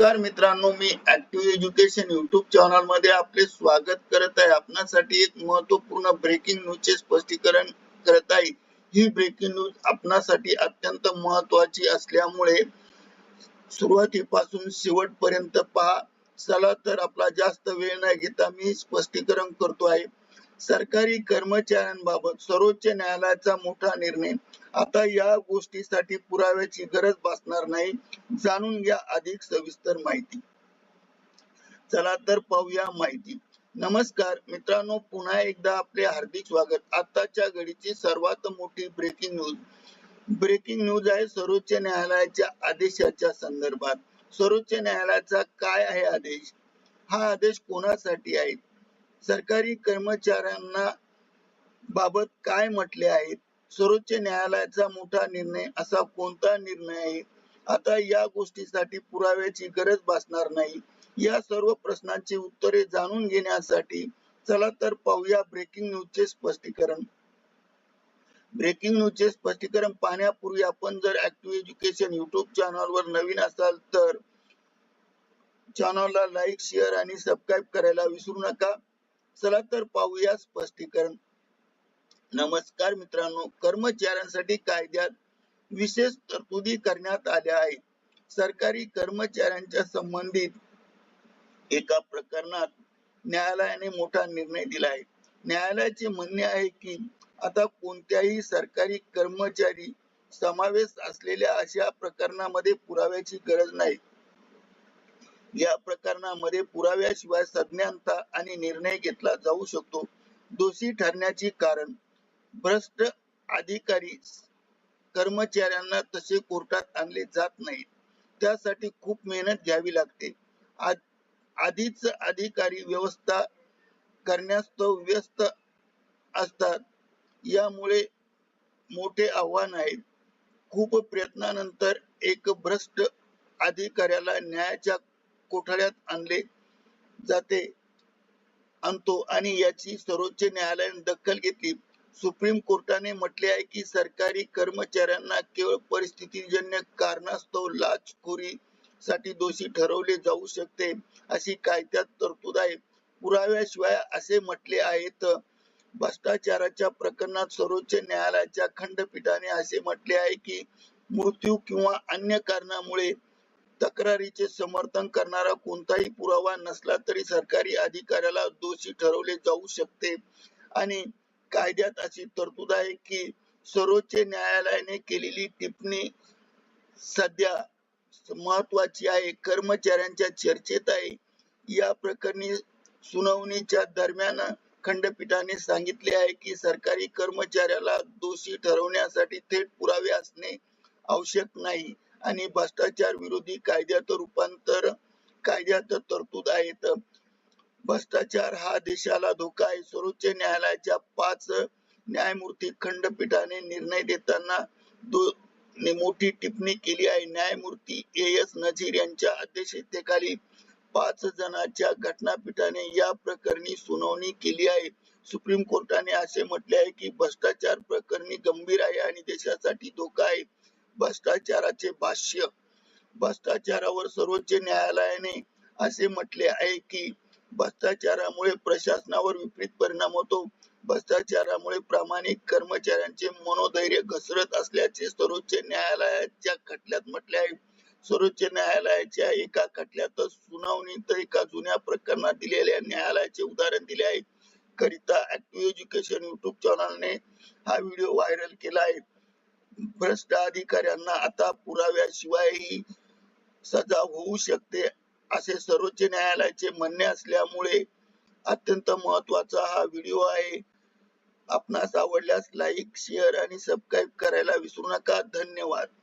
नमस्कार मित्रांनो मी ऍक्टिव्ह एज्युकेशन युट्यूब चॅनलमध्ये आपले स्वागत करत आहे. आपणासाठी एक महत्त्वपूर्ण ब्रेकिंग न्यूज चे स्पष्टीकरण करत आहे. ही ब्रेकिंग न्यूज आपणासाठी अत्यंत महत्वाची असल्यामुळे सुरुवातीपासून शेवटपर्यंत पहा. चला तर आपला जास्त वेळ न घेता मी स्पष्टीकरण करतो आहे. सरकारी कर्मचाऱ्यांबाबत सर्वोच्च न्यायालयाचा मोठा निर्णय. आता या गोष्टीसाठी पुराव्याची गरज भासणार नाही जाणून घ्या अधिक सविस्तर माहिती. चला तर पाहूया माहिती. नमस्कार मित्रांनो पुन्हा एकदा आपले हार्दिक स्वागत. आताच्या घडीची सर्वात मोठी ब्रेकिंग न्यूज ब्रेकिंग न्यूज आहे सर्वोच्च न्यायालयाच्या आदेशाच्या संदर्भात. सर्वोच्च न्यायालयाचा काय आहे आदेश? हा आदेश कोणासाठी आहे? सरकारी कर्मचाऱ्यांना बाबत काय म्हटले आहे? सर्वोच्च न्यायालयाचा मोठा निर्णय असा कोणता निर्णय आहे? आता या गोष्टीसाठी पुराव्याची गरज भासणार नाही. या सर्व प्रश्नांची उत्तरे जाणून घेण्यासाठी चला तर पाहूया ब्रेकिंग न्यूजचे स्पष्टीकरण. ब्रेकिंग न्यूजचे स्पष्टीकरण पाहण्यापूर्वी आपण जर ऍक्टिव्ह एज्युकेशन युट्यूब चॅनलवर नवीन असाल तर चॅनलला लाईक शेअर आणि सबस्क्राईब करायला विसरू नका. चला तर पाहूया स्पष्टीकरण. नमस्कार मित्रांनो कर्मचाऱ्यांसाठी कायद्यात विशेष तरतुदी करण्यात आल्या आहेत. सरकारी कर्मचाऱ्यांच्या संबंधित एका प्रकरणात न्यायालयाने मोठा निर्णय दिला आहे. न्यायालयाचे म्हणणे आहे की आता कोणत्याही सरकारी कर्मचारी समावेश असलेल्या अशा प्रकरणामध्ये पुराव्याची गरज नाही. या प्रकरणामध्ये पुराव्याशिवाय संज्ञानता आणि निर्णय घेतला जाऊ शकतो. दोषी ठरण्याचे कारण. भ्रष्ट अधिकारी कर्मचाऱ्यांना तसे कोर्टात आणले जात नाहीत. त्यासाठी खूप मेहनत घ्यावी लागते. आधीच अधिकारी व्यवस्था करण्यास तो व्यस्त असतात. यामुळे मोठे आव्हान आहे. खूप प्रयत्नानंतर एक भ्रष्ट अधिकाऱ्याला न्यायाच्या कोठड्यात आणले जाते. आणतो आणि याची सर्वोच्च न्यायालयाने दखल घेतली. सुप्रीम कोर्टाने म्हटले आहे की सरकारी कर्मचाऱ्यांना केवळ परिस्थितीजन्य कारणास्तव लाचखोरी साठी दोषी ठरवले जाऊ शकते अशी कायद्यात तरतूद आहे. पुराव्याशिवाय असे म्हटले आहेत भ्रष्टाचाराच्या प्रकरणात सर्वोच्च न्यायालयाच्या खंडपीठाने असे म्हटले आहे की मृत्यू किंवा अन्य कारणामुळे तक्रारीचे समर्थन करणारा कोणताही पुरावा नसला तरी सरकारी अधिकाऱ्याला दोषी ठरवले जाऊ शकते. आणि कायद्यात अशी तरतूद आहे की सर्वोच्च न्यायालयाने केलेली टिप्पणी सध्या महत्वाची आहे कर्मचाऱ्यांच्या चर्चेत आहे. या प्रकरणी सुनावणीच्या दरम्यान खंडपीठाने सांगितले आहे की सरकारी कर्मचाऱ्याला दोषी ठरवण्यासाठी थेट पुरावे असणे आवश्यक नाही. आणि भ्रष्टाचार विरोधी कायद्यात रूपांतर कायद्यात तरतूद आहेत. भ्रष्टाचार हा देशाला धोका आहे. सर्वोच्च न्यायालयाच्या पाच न्यायमूर्ती खंडपीठाने निर्णय देताना मोठी टिप्पणी केली आहे. न्यायमूर्ती ए एस नझीर यांच्या अध्यक्षतेखाली पाच जणांच्या घटनापीठाने या प्रकरणी सुनावणी केली आहे. सुप्रीम कोर्टाने असे म्हटले आहे की भ्रष्टाचार प्रकरणी गंभीर आहे आणि देशासाठी धोका आहे. भ्रष्टाचाराचे भाष्य. भ्रष्टाचारावर सर्वोच्च न्यायालयाने असे म्हटले आहे की भ्रष्टाचारामुळे प्रशासनावर विपरीत परिणाम होतो. भ्रष्टाचारामुळे प्रामाणिक कर्मचाऱ्यांचे मनोधैर्य घसरत असल्याचे सर्वोच्च न्यायालयाच्या खटल्यात म्हटले आहे. सर्वोच्च न्यायालयाच्या एका खटल्यात सुनावणीत एका जुन्या प्रकरणात दिलेल्या न्यायालयाचे उदाहरण दिले आहे. करिता ऍक्टिव्ह एज्युकेशन युट्यूब चॅनलने हा व्हिडिओ व्हायरल केला आहे. भ्रष्ट अधिकाऱ्यांना आता पुराव्याशिवायही सजा होऊ शकते असे सर्वोच्च न्यायालयाचे म्हणणे असल्यामुळे अत्यंत महत्त्वाचा हा व्हिडिओ आहे. आपणास आवडल्यास लाईक शेअर आणि सबस्क्राईब करायला विसरू नका. धन्यवाद.